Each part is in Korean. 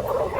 Thank you.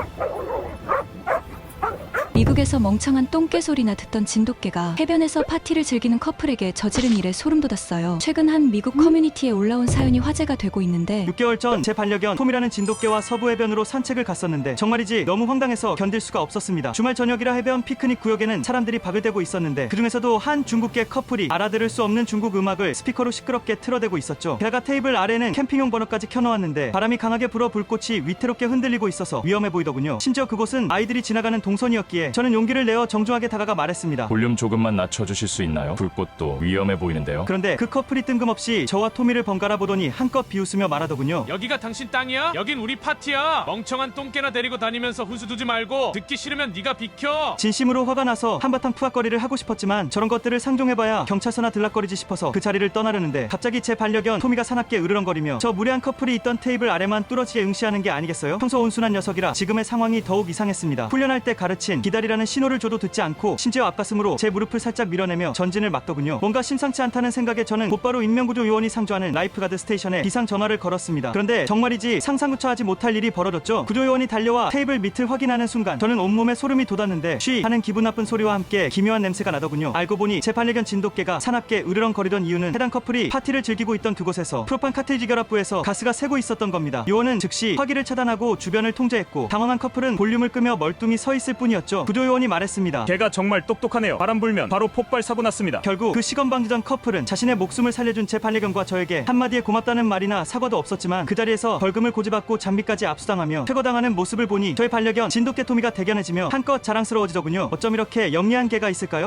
미국에서 멍청한 똥개 소리나 듣던 진돗개가 해변에서 파티를 즐기는 커플에게 저지른 일에 소름 돋았어요. 최근 한 미국 커뮤니티에 올라온 사연이 화제가 되고 있는데 6개월 전 제 반려견 톰이라는 진돗개와 서부 해변으로 산책을 갔었는데 정말이지 너무 황당해서 견딜 수가 없었습니다. 주말 저녁이라 해변 피크닉 구역에는 사람들이 바글대고 있었는데 그중에서도 한 중국계 커플이 알아들을 수 없는 중국 음악을 스피커로 시끄럽게 틀어대고 있었죠. 게다가 테이블 아래는 캠핑용 버너까지 켜놓았는데 바람이 강하게 불어 불꽃이 위태롭게 흔들리고 있어서 위험해 보이더군요. 심지어 그곳은 아이들이 지나가는 동선이었기에 저는 용기를 내어 정중하게 다가가 말했습니다. 볼륨 조금만 낮춰주실 수 있나요? 불꽃도 위험해 보이는데요. 그런데 그 커플이 뜬금없이 저와 토미를 번갈아 보더니 한껏 비웃으며 말하더군요. 여기가 당신 땅이야? 여긴 우리 파티야. 멍청한 똥개나 데리고 다니면서 훈수 두지 말고 듣기 싫으면 네가 비켜. 진심으로 화가 나서 한바탕 푸악거리를 하고 싶었지만 저런 것들을 상종해봐야 경찰서나 들락거리지 싶어서 그 자리를 떠나려는데 갑자기 제 반려견 토미가 사납게 으르렁거리며 저 무례한 커플이 있던 테이블 아래만 뚫어지게 응시하는 게 아니겠어요? 평소 온순한 녀석이라 지금의 상황이 더욱 이상했습니다. 훈련할 때 가르친 기다리라는 신호를 줘도 듣지 않고 심지어 앞가슴으로 제 무릎을 살짝 밀어내며 전진을 막더군요. 뭔가 심상치 않다는 생각에 저는 곧바로 인명구조 요원이 상주하는 라이프가드 스테이션에 비상 전화를 걸었습니다. 그런데 정말이지 상상조차 하지 못할 일이 벌어졌죠. 구조 요원이 달려와 테이블 밑을 확인하는 순간 저는 온몸에 소름이 돋았는데 쉬 하는 기분 나쁜 소리와 함께 기묘한 냄새가 나더군요. 알고 보니 제 반려견 진돗개가 사납게 으르렁거리던 이유는 해당 커플이 파티를 즐기고 있던 그곳에서 프로판 카테이지 결합부에서 가스가 새고 있었던 겁니다. 요원은 즉시 화기를 차단하고 주변을 통제했고 당황한 커플은 볼륨을 끄며 멀뚱히 서 있을 뿐이었죠. 구조 요원이 말했습니다. 개가 정말 똑똑하네요. 바람 불면 바로 폭발 사고 났습니다. 결국 그 시건방지던 커플은 자신의 목숨을 살려준 제 반려견과 저에게 한마디의 고맙다는 말이나 사과도 없었지만 그 자리에서 벌금을 고지받고 장비까지 압수당하며 퇴거당하는 모습을 보니 저의 반려견 진돗개 토미가 대견해지며 한껏 자랑스러워지더군요. 어쩜 이렇게 영리한 개가 있을까요?